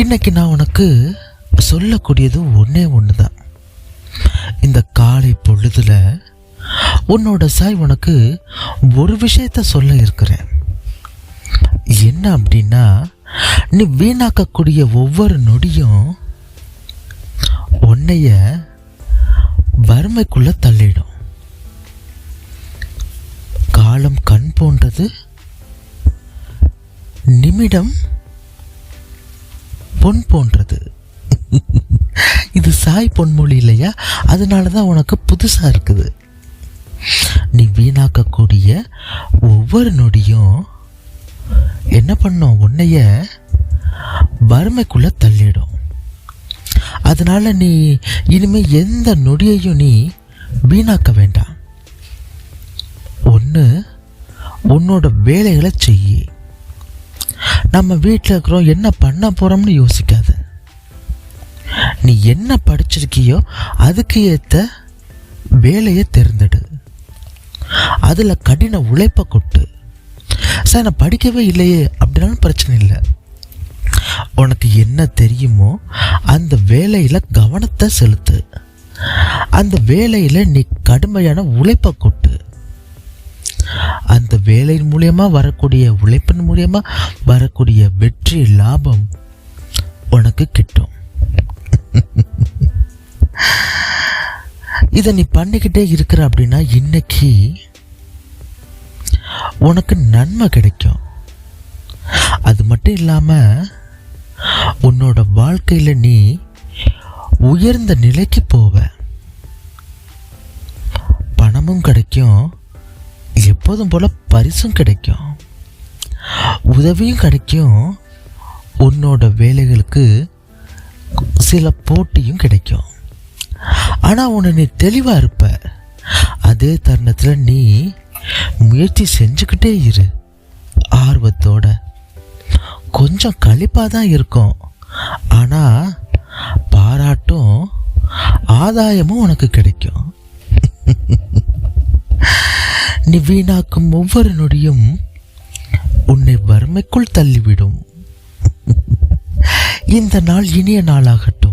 இன்னைக்கு நான் உனக்கு சொல்லக்கூடியது ஒன்றே ஒன்று தான் இந்த காலை பொழுதில் உன்னோட சாய் உனக்கு ஒரு விஷயத்த சொல்ல இருக்கிறேன். என்ன அப்படின்னா நீ வீணாக்கக்கூடிய ஒவ்வொரு நொடியும் உன்னைய வறுமைக்குள்ளே தள்ளிடும். காலம் கண் போன்றது நிமிடம் பொன் போன்றது. இது சாய் பொன்மொழி இல்லையா? அதனால தான் உனக்கு புதுசாக இருக்குது. நீ வீணாக்கக்கூடிய ஒவ்வொரு நொடியும் என்ன பண்ணும்? உன்னைய வறுமைக்குள்ள தள்ளிடும். அதனால நீ இனிமேல் எந்த நொடியையும் நீ வீணாக்க வேண்டாம். ஒன்று உன்னோட வேலைகளை செய்யி. நம்ம வீட்டில் இருக்கிறோம் என்ன பண்ண போகிறோம்னு யோசிக்காத. நீ என்ன படிச்சிருக்கியோ அதுக்கு ஏற்ற வேலையை தேர்ந்தெடு. அதில் கடின உழைப்பை கொட்டு. சார் நான் படிக்கவே இல்லையே அப்படின்னாலும் பிரச்சனை இல்லை. உனக்கு என்ன தெரியுமோ அந்த வேலையில் கவனத்தை செலுத்து. அந்த வேலையில் நீ கடுமையான உழைப்பை கொட்டு. அந்த வேலையின் மூலியமாக வரக்கூடிய உழைப்பின் மூலியமாக வரக்கூடிய வெற்றி லாபம் உனக்கு கிட்டும். இதை நீ பண்ணிக்கிட்டே இருக்கிற அப்படின்னா இன்னைக்கு உனக்கு நன்மை கிடைக்கும். அது மட்டும் இல்லாமல் உன்னோட வாழ்க்கையில் நீ உயர்ந்த நிலைக்கு போவ. பணமும் கிடைக்கும். எப்போதும் போல் பரிசும் கிடைக்கும். உதவியும் கிடைக்கும். உன்னோட வேலைகளுக்கு சில போட்டியும் கிடைக்கும். ஆனால் உன்னை நீ தெளிவாக இருப்ப. அதே தருணத்தில் நீ முயற்சி செஞ்சுக்கிட்டே இரு. ஆர்வத்தோட. கொஞ்சம் கழிப்பாக தான் இருக்கும். ஆனால் பாராட்டும் ஆதாயமும் உனக்கு கிடைக்கும். நீ வீணாக்கும் ஒவ்வொரு நொடியும் உன்னை வறுமைக்குள் தள்ளிவிடும். இந்த நாள் இனிய நாளாகட்டும்.